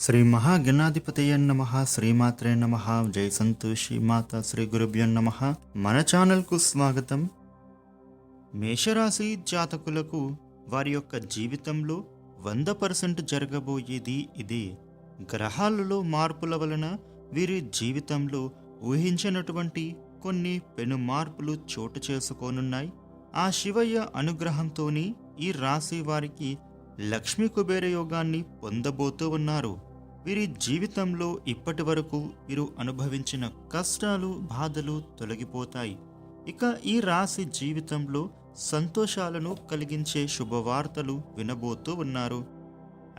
శ్రీ మహాగణాధిపతయ నమ శ్రీమాత్రే నమ జై సంతోషి మాత శ్రీ గురుభ్యో నమ. మన ఛానల్కు స్వాగతం. మేషరాశి జాతకులకు వారి యొక్క జీవితంలో వంద పర్సెంట్ జరగబోయేది ఇది. గ్రహాలలో మార్పుల వలన వీరి జీవితంలో ఊహించినటువంటి కొన్ని పెను మార్పులు చోటు చేసుకోనున్నాయి. ఆ శివయ్య అనుగ్రహంతోని ఈ రాశి వారికి లక్ష్మీ కుబేర యోగాన్ని పొందబోతూ ఉన్నారు. వీరి జీవితంలో ఇప్పటి వరకు వీరు అనుభవించిన కష్టాలు బాధలు తొలగిపోతాయి. ఇక ఈ రాశి జీవితంలో సంతోషాలను కలిగించే శుభవార్తలు వినబోతూ ఉన్నారు.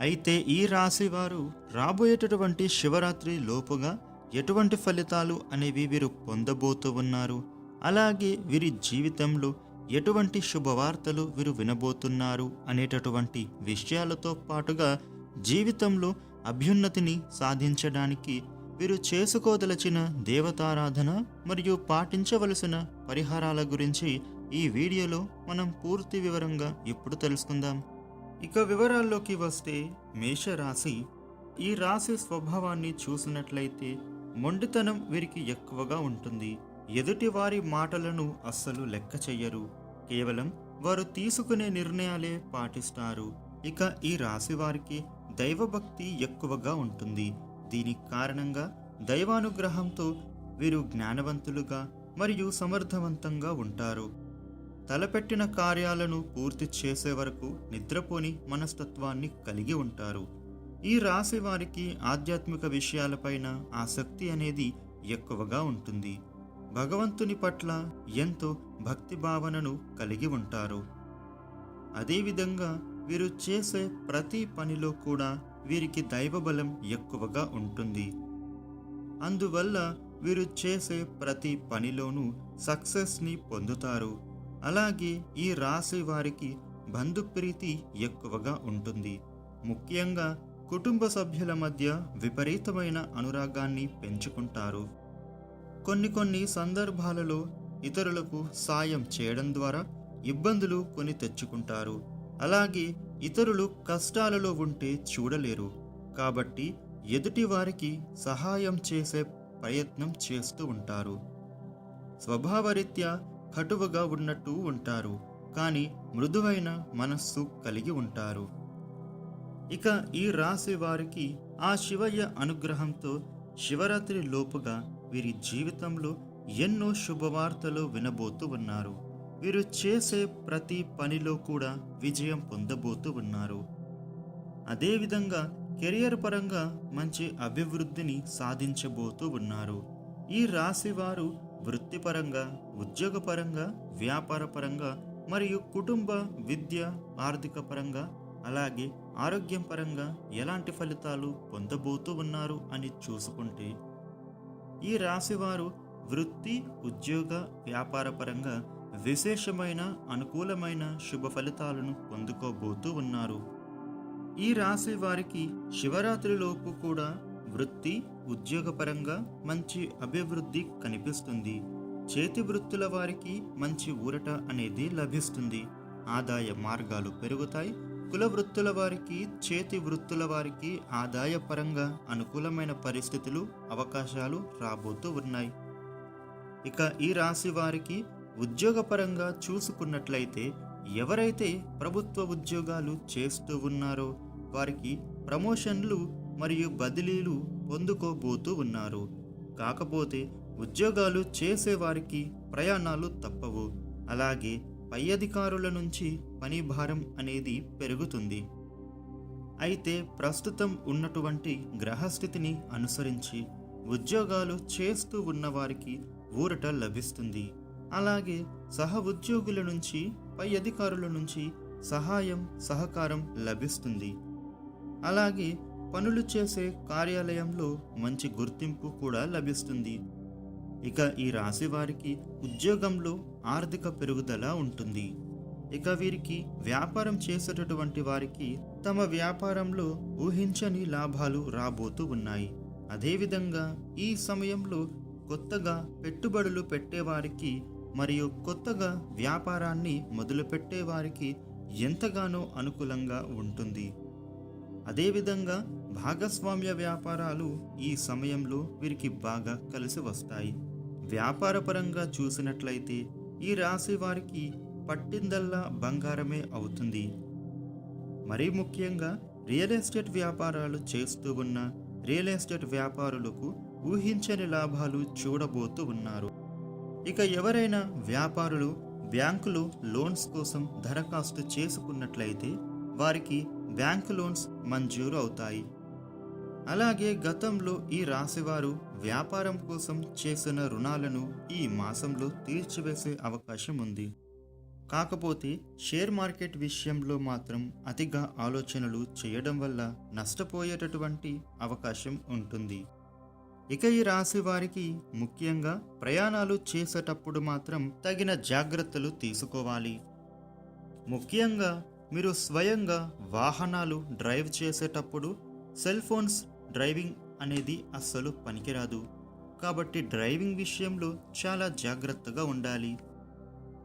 అయితే ఈ రాశి వారు రాబోయేటటువంటి శివరాత్రి లోపుగా ఎటువంటి ఫలితాలు అనేవి వీరు పొందబోతూ ఉన్నారు? అలాగే వీరి జీవితంలో ఎటువంటి శుభవార్తలు వీరు వినబోతున్నారు అనేటటువంటి విషయాలతో పాటుగా జీవితంలో అభ్యున్నతిని సాధించడానికి వీరు చేసుకోదలచిన దేవతారాధన మరియు పాటించవలసిన పరిహారాల గురించి ఈ వీడియోలో మనం పూర్తి వివరంగా ఇప్పుడు తెలుసుకుందాం. ఇక వివరాల్లోకి వస్తే మేషరాశి. ఈ రాశి స్వభావాన్ని చూసినట్లయితే మొండితనం వీరికి ఎక్కువగా ఉంటుంది. ఎదుటి వారి మాటలను అస్సలు లెక్క చెయ్యరు. కేవలం వారు తీసుకునే నిర్ణయాలే పాటిస్తారు. ఇక ఈ రాశి వారికి దైవభక్తి ఎక్కువగా ఉంటుంది. దీనికి కారణంగా దైవానుగ్రహంతో వీరు జ్ఞానవంతులుగా మరియు సమర్థవంతంగా ఉంటారు. తలపెట్టిన కార్యాలను పూర్తి చేసే వరకు నిద్రపోని మనస్తత్వాన్ని కలిగి ఉంటారు. ఈ రాశి వారికి ఆధ్యాత్మిక విషయాలపైన ఆసక్తి అనేది ఎక్కువగా ఉంటుంది. భగవంతుని పట్ల ఎంతో భక్తి భావనను కలిగి ఉంటారు. అదేవిధంగా వీరు చేసే ప్రతి పనిలో కూడా వీరికి దైవబలం ఎక్కువగా ఉంటుంది. అందువల్ల వీరు చేసే ప్రతి పనిలోనూ సక్సెస్ని పొందుతారు. అలాగే ఈ రాశి వారికి బంధుప్రీతి ఎక్కువగా ఉంటుంది. ముఖ్యంగా కుటుంబ సభ్యుల మధ్య విపరీతమైన అనురాగాన్ని పెంచుకుంటారు. కొన్ని కొన్ని సందర్భాలలో ఇతరులకు సాయం చేయడం ద్వారా ఇబ్బందులు కొని తెచ్చుకుంటారు. అలాగే ఇతరులు కష్టాలలో ఉంటే చూడలేరు. కాబట్టి ఎదుటి వారికి సహాయం చేసే ప్రయత్నం చేస్తూ ఉంటారు. స్వభావరీత్యా కటువుగా ఉన్నట్టు ఉంటారు. కానీ మృదువైన మనస్సు కలిగి ఉంటారు. ఇక ఈ రాశి వారికి ఆ శివయ్య అనుగ్రహంతో శివరాత్రి లోపుగా వీరి జీవితంలో ఎన్నో శుభవార్తలు వినబోతూ ఉన్నారు. వీరు చేసే ప్రతి పనిలో కూడా విజయం పొందబోతూ ఉన్నారు. అదేవిధంగా కెరియర్ పరంగా మంచి అభివృద్ధిని సాధించబోతూ ఉన్నారు. ఈ రాశి వారు వృత్తిపరంగా ఉద్యోగపరంగా వ్యాపారపరంగా మరియు కుటుంబ విద్య ఆర్థిక పరంగా అలాగే ఆరోగ్యం పరంగా ఎలాంటి ఫలితాలు పొందబోతూ ఉన్నారు అని చూసుకుంటే ఈ రాశివారు వృత్తి ఉద్యోగ వ్యాపార పరంగా విశేషమైన అనుకూలమైన శుభ ఫలితాలను పొందుకోబోతూ ఉన్నారు. ఈ రాశి వారికి శివరాత్రిలోపు కూడా వృత్తి ఉద్యోగపరంగా మంచి అభివృద్ధి కనిపిస్తుంది. చేతి వృత్తుల వారికి మంచి ఊరట అనేది లభిస్తుంది. ఆదాయ మార్గాలు పెరుగుతాయి. కుల వృత్తుల వారికి చేతి వృత్తుల వారికి ఆదాయ పరంగా అనుకూలమైన పరిస్థితులు అవకాశాలు రాబోతూ ఉన్నాయి. ఇక ఈ రాశి వారికి ఉద్యోగపరంగా చూసుకున్నట్లయితే ఎవరైతే ప్రభుత్వ ఉద్యోగాలు చేస్తూ ఉన్నారో వారికి ప్రమోషన్లు మరియు బదిలీలు పొందుకోబోతూ ఉన్నారు. కాకపోతే ఉద్యోగాలు చేసేవారికి ప్రయాణాలు తప్పవు. అలాగే పై అధికారుల నుంచి పని భారం అనేది పెరుగుతుంది. అయితే ప్రస్తుతం ఉన్నటువంటి గ్రహస్థితిని అనుసరించి ఉద్యోగాలు చేస్తూ ఉన్నవారికి ఊరట లభిస్తుంది. అలాగే సహ ఉద్యోగుల నుంచి పై అధికారుల నుంచి సహాయం సహకారం లభిస్తుంది. అలాగే పనులు చేసే కార్యాలయంలో మంచి గుర్తింపు కూడా లభిస్తుంది. ఇక ఈ రాశి వారికి ఉద్యోగంలో ఆర్థిక పెరుగుదల ఉంటుంది. ఇక వీరికి వ్యాపారం చేసేటటువంటి వారికి తమ వ్యాపారంలో ఊహించని లాభాలు రాబోతూ ఉన్నాయి. అదేవిధంగా ఈ సమయంలో కొత్తగా పెట్టుబడులు పెట్టేవారికి మరియు కొత్తగా వ్యాపారాన్ని మొదలుపెట్టే వారికి ఎంతగానో అనుకూలంగా ఉంటుంది. అదేవిధంగా భాగస్వామ్య వ్యాపారాలు ఈ సమయంలో వీరికి బాగా కలిసి వస్తాయి. వ్యాపారపరంగా చూసినట్లయితే ఈ రాశి వారికి పట్టిందల్లా బంగారమే అవుతుంది. మరీ ముఖ్యంగా రియల్ ఎస్టేట్ వ్యాపారాలు చేస్తూ ఉన్న రియల్ ఎస్టేట్ వ్యాపారులకు ఊహించని లాభాలు చూడబోతూ ఉన్నారు. ఇక ఎవరైనా వ్యాపారులు బ్యాంకులు లోన్స్ కోసం దరఖాస్తు చేసుకున్నట్లయితే వారికి బ్యాంకు లోన్స్ మంజూరు అవుతాయి. అలాగే గతంలో ఈ రాశివారు వ్యాపారం కోసం చేసిన రుణాలను ఈ మాసంలో తీర్చివేసే అవకాశం ఉంది. కాకపోతే షేర్ మార్కెట్ విషయంలో మాత్రం అతిగా ఆలోచనలు చేయడం వల్ల నష్టపోయేటటువంటి అవకాశం ఉంటుంది. ఇక ఈ రాశి వారికి ముఖ్యంగా ప్రయాణాలు చేసేటప్పుడు మాత్రం తగిన జాగ్రత్తలు తీసుకోవాలి. ముఖ్యంగా మీరు స్వయంగా వాహనాలు డ్రైవ్ చేసేటప్పుడు సెల్ ఫోన్స్ డ్రైవింగ్ అనేది అస్సలు పనికిరాదు. కాబట్టి డ్రైవింగ్ విషయంలో చాలా జాగ్రత్తగా ఉండాలి.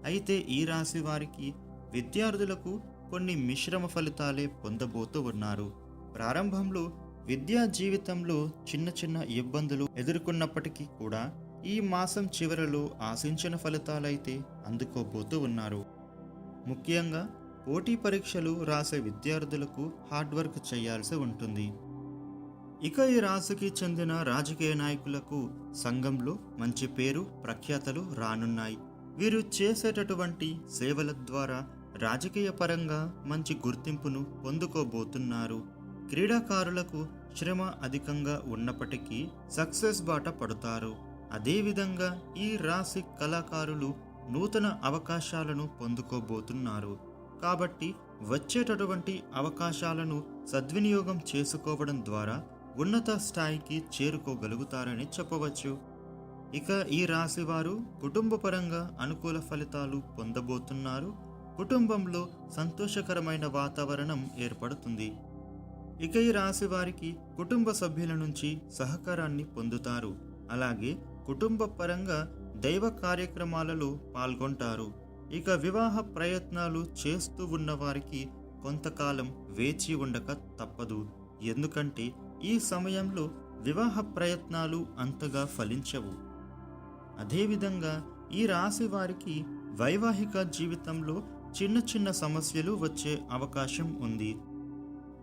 అయితే ఈ రాశి వారికి విద్యార్థులకు కొన్ని మిశ్రమ ఫలితాలే పొందబోతూ ఉన్నారు. ప్రారంభంలో విద్యా జీవితంలో చిన్న చిన్న ఇబ్బందులు ఎదుర్కొన్నప్పటికీ కూడా ఈ మాసం చివరలో ఆశించిన ఫలితాలైతే అందుకోబోతూ ఉన్నారు. ముఖ్యంగా పోటీ పరీక్షలు రాసే విద్యార్థులకు హార్డ్ వర్క్ చేయాల్సి ఉంటుంది. ఇక ఈ రాశికి చెందిన రాజకీయ నాయకులకు సంఘంలో మంచి పేరు ప్రఖ్యాతలు రానున్నాయి. వీరు చేసేటటువంటి సేవల ద్వారా రాజకీయ పరంగా మంచి గుర్తింపును పొందుకోబోతున్నారు. క్రీడాకారులకు శ్రమ అధికంగా ఉన్నప్పటికీ సక్సెస్ బాట పడతారు. అదేవిధంగా ఈ రాశి కళాకారులు నూతన అవకాశాలను పొందుకోబోతున్నారు. కాబట్టి వచ్చేటటువంటి అవకాశాలను సద్వినియోగం చేసుకోవడం ద్వారా ఉన్నత స్థాయికి చేరుకోగలుగుతారని చెప్పవచ్చు. ఇక ఈ రాశి వారు కుటుంబపరంగా అనుకూల ఫలితాలు పొందబోతున్నారు. కుటుంబంలో సంతోషకరమైన వాతావరణం ఏర్పడుతుంది. ఇక ఈ రాశి వారికి కుటుంబ సభ్యుల నుంచి సహకారాన్ని పొందుతారు. అలాగే కుటుంబ పరంగా దైవ కార్యక్రమాలలో పాల్గొంటారు. ఇక వివాహ ప్రయత్నాలు చేస్తూ ఉన్నవారికి కొంతకాలం వేచి ఉండక తప్పదు. ఎందుకంటే ఈ సమయంలో వివాహ ప్రయత్నాలు అంతగా ఫలించవు. అదేవిధంగా ఈ రాశి వారికి వైవాహిక జీవితంలో చిన్న చిన్న సమస్యలు వచ్చే అవకాశం ఉంది.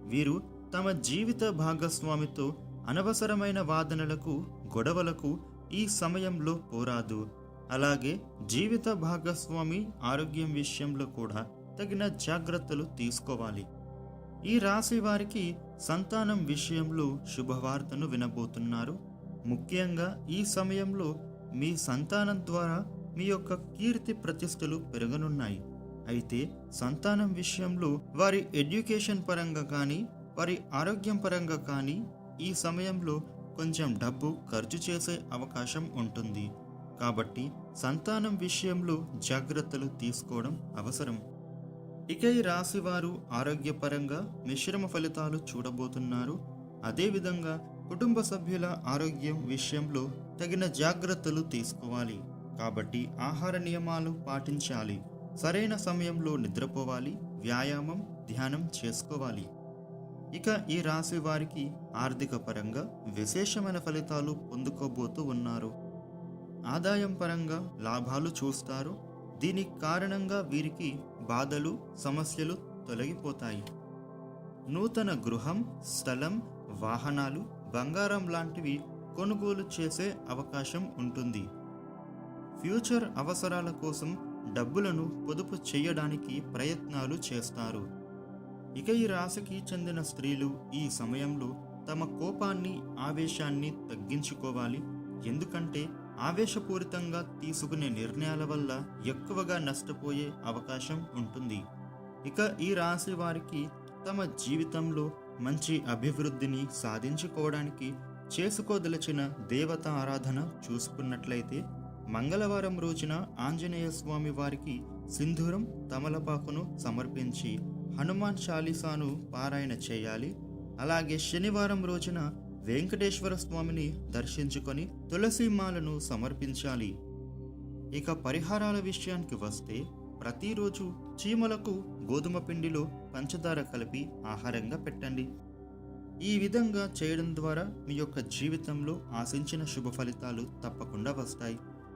వీరు తమ జీవిత భాగస్వామితో అనవసరమైన వాదనలకు గొడవలకు ఈ సమయంలో పోరాదు. అలాగే జీవిత భాగస్వామి ఆరోగ్యం విషయంలో కూడా తగిన జాగ్రత్తలు తీసుకోవాలి. ఈ రాశి వారికి సంతానం విషయంలో శుభవార్తను వినబోతున్నారు. ముఖ్యంగా ఈ సమయంలో మీ సంతానం ద్వారా మీ యొక్క కీర్తి ప్రతిష్టలు పెరగనున్నాయి. అయితే సంతానం విషయంలో వారి ఎడ్యుకేషన్ పరంగా కానీ వారి ఆరోగ్యం పరంగా కానీ ఈ సమయంలో కొంచెం డబ్బు ఖర్చు చేసే అవకాశం ఉంటుంది. కాబట్టి సంతానం విషయంలో జాగ్రత్తలు తీసుకోవడం అవసరం. ఇక ఈ రాశివారు ఆరోగ్యపరంగా మిశ్రమ ఫలితాలు చూడబోతున్నారు. అదేవిధంగా కుటుంబ సభ్యుల ఆరోగ్యం విషయంలో తగిన జాగ్రత్తలు తీసుకోవాలి. కాబట్టి ఆహార నియమాలు పాటించాలి. సరైన సమయంలో నిద్రపోవాలి. వ్యాయామం ధ్యానం చేసుకోవాలి. ఇక ఈ రాశి వారికి ఆర్థిక పరంగా విశేషమైన ఫలితాలు పొందుకోబోతూ ఉన్నారు. ఆదాయం పరంగా లాభాలు చూస్తారు. దీనికి కారణంగా వీరికి బాధలు సమస్యలు తొలగిపోతాయి. నూతన గృహం స్థలం వాహనాలు బంగారం లాంటివి కొనుగోలు చేసే అవకాశం ఉంటుంది. ఫ్యూచర్ అవసరాల కోసం డబ్బులను పొదుపు చేయడానికి ప్రయత్నాలు చేస్తారు. ఇక ఈ రాశికి చెందిన స్త్రీలు ఈ సమయంలో తమ కోపాన్ని ఆవేశాన్ని తగ్గించుకోవాలి. ఎందుకంటే ఆవేశపూరితంగా తీసుకునే నిర్ణయాల వల్ల ఎక్కువగా నష్టపోయే అవకాశం ఉంటుంది. ఇక ఈ రాశి వారికి తమ జీవితంలో మంచి అభివృద్ధిని సాధించుకోవడానికి చేసుకోదలచిన దేవత ఆరాధన చూసుకున్నట్లయితే మంగళవారం రోజున ఆంజనేయ స్వామి వారికి సింధూరం తమలపాకును సమర్పించి హనుమాన్ చాలీసాను పారాయణ చేయాలి. అలాగే శనివారం రోజున వెంకటేశ్వర స్వామిని దర్శించుకొని తులసిమాలను సమర్పించాలి. ఇక పరిహారాల విషయానికి వస్తే ప్రతిరోజు చీమలకు గోధుమ పిండిలో పంచదార కలిపి ఆహారంగా పెట్టండి. ఈ విధంగా చేయడం ద్వారా మీ యొక్క జీవితంలో ఆశించిన శుభ ఫలితాలు తప్పకుండా వస్తాయి.